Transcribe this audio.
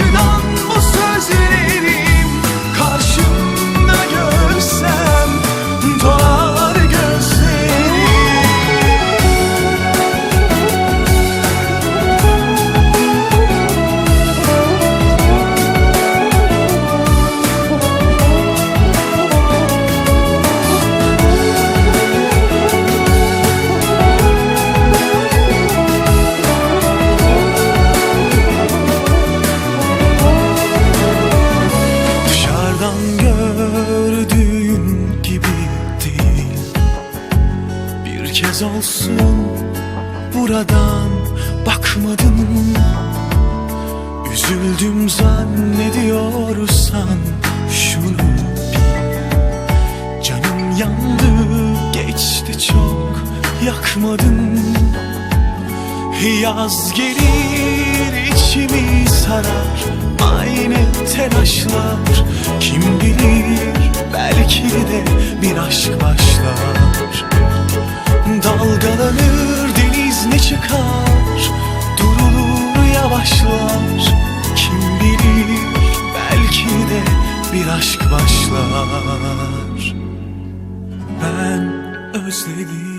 you know Bir kez olsun buradan bakmadım Üzüldüm zannediyorsan şunu bil. Canım yandı geçti çok yakmadın Yaz gelir içimi sarar Aynı telaşlar. Kim bilir belki de bir aşk başlar çıkar Durulur yavaşlar. Kim bilir belki de bir aşk başlar. Ben özledim